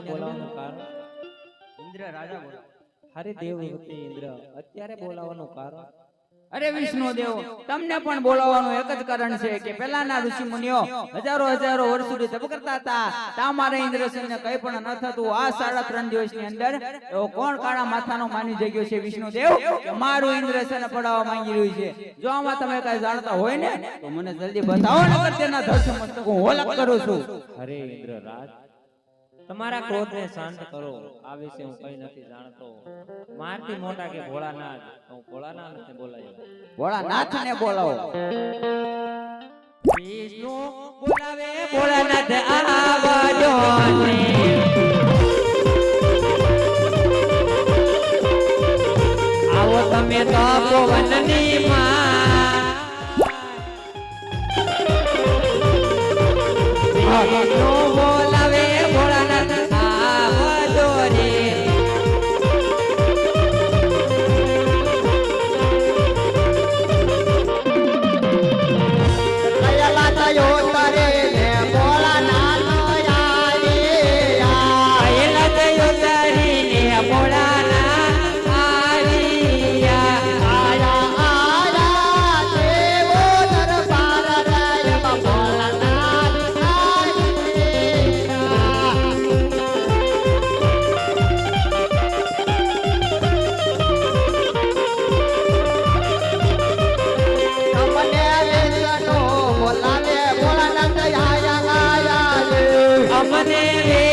બ્રહ્માદેવ બોલાવવાનું કારણ? ઇન્દ્ર રાજા બોલો. અરે દેવવતી ઇન્દ્ર અત્યારે બોલાવવાનું કારણ? અરે વિષ્ણુ દેવ તમને પણ બોલાવવાનું એક જ કારણ છે કે પેલાના ઋષિ મુનિઓ હજારો હજારો વર્ષ સુધી તપ કરતા હતા. તમારે ઇન્દ્રસેનને કઈ પણ ન થતું. આ સાડા ત્રણ દિવસની અંદર એવો કોણ કાળા માથાનો માની જગ્યો છે વિષ્ણુ દેવ? મારું ઇન્દ્રસેન પડાવવા માંગી રહ્યું છે. જો આમાં તમે કઈ જાણતા હોય ને તો મને જલ્દી બતાવો ને તેના દર્શન મસ્તક હું હોલક કરું છું. અરે ઇન્દ્ર રાજ તમારા ક્રોધને શાંત કરો. આ વિશે હું કઈ નથી જાણતો. મારથી મોટા કે ભોળાનાથ તો હું ભોળાનાથને બોલાયો. ભોળાનાથ ને બોલાવો. વિષ્ણુ બોલાવે ભોળાનાથ આવજો આવો તમે તપોવનની માં. વિષ્ણુ Mahadevi.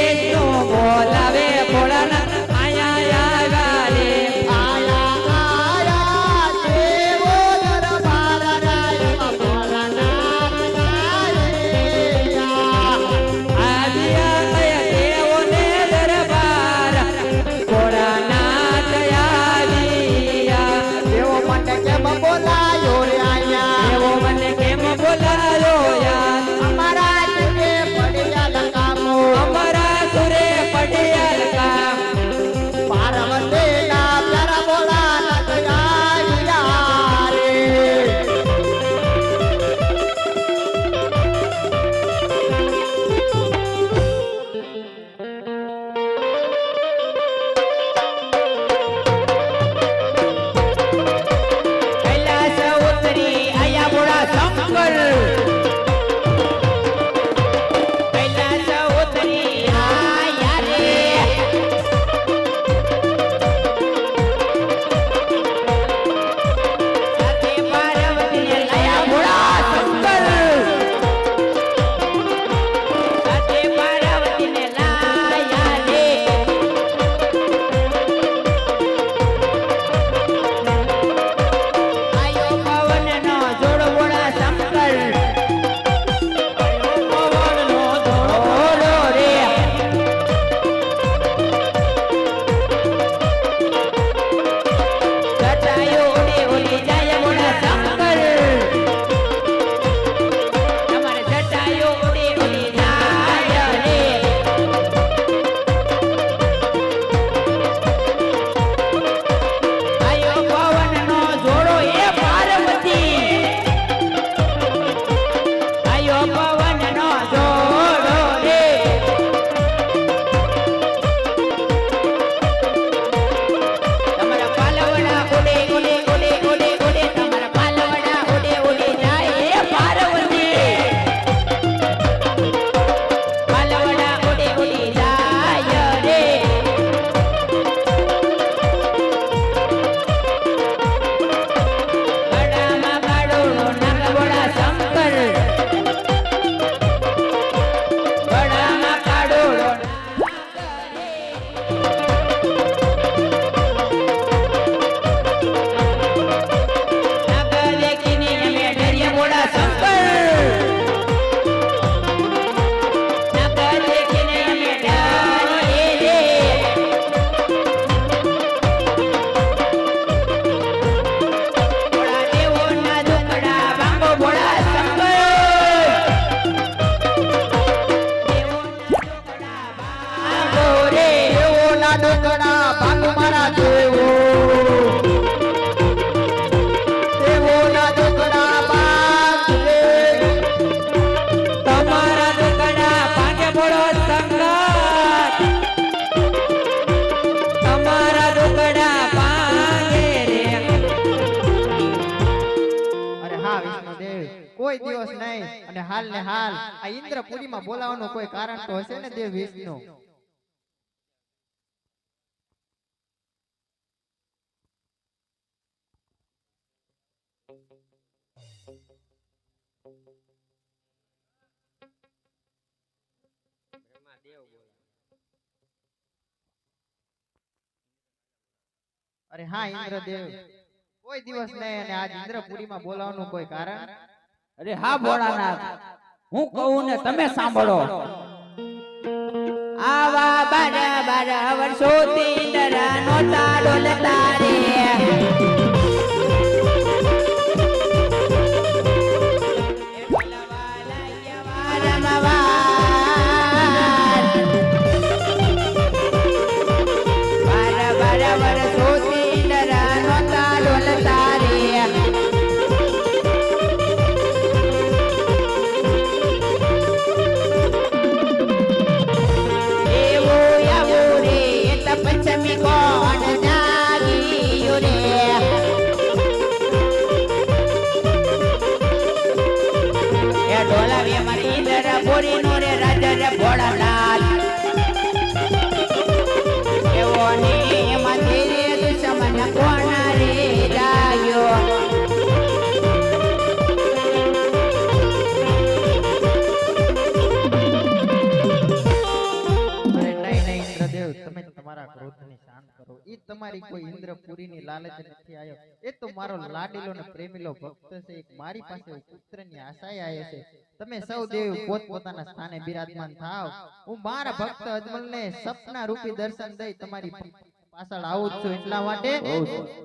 અને હાલ ને હાલ આ ઇન્દ્રપુરીમાં બોલાવવાનું કોઈ કારણ તો હશે ને દેવ વિષ્ણુ? અરે હા ઇન્દ્રદેવ. કોઈ દિવસ નહીં અને આજ ઇન્દ્રપુરીમાં બોલાવવાનું કોઈ કારણ? અરે હા ભોળાનાથ. હું કહું ને તમે સાંભળો. આવા બારા બારા વર્ષોથી ઇન્દ્રા નોતા ડોલતા રે ઇન્દ્રદેવ તમે તમારા ક્રોધને શાંત કરો એ તમારી કોઈ ઇન્દ્રપુરીની લાલચ નથી આવ્યો એ તો મારો લાડીલો ને પ્રેમીલો ભક્ત છે મારી પાસે પુત્રની આશાએ આવ્યો છે. તમે સૌ દેવ પોતપોતાના સ્થાને બિરાજમાન થાવ હું મારા ભક્ત અજમલને સપના રૂપી દર્શન દઈ તમારી પાછળ આવું છું એટલા માટે.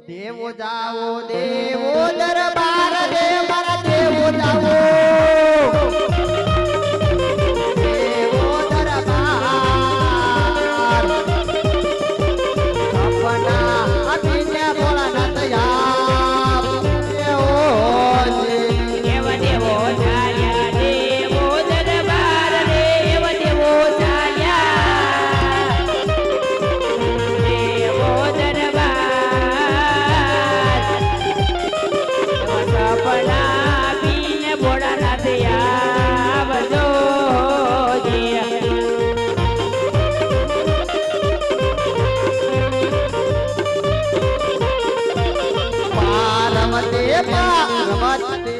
દેવો જાવો દેવો દરબાર દે મારા દેવો જાવો માટે પાત્ર માટે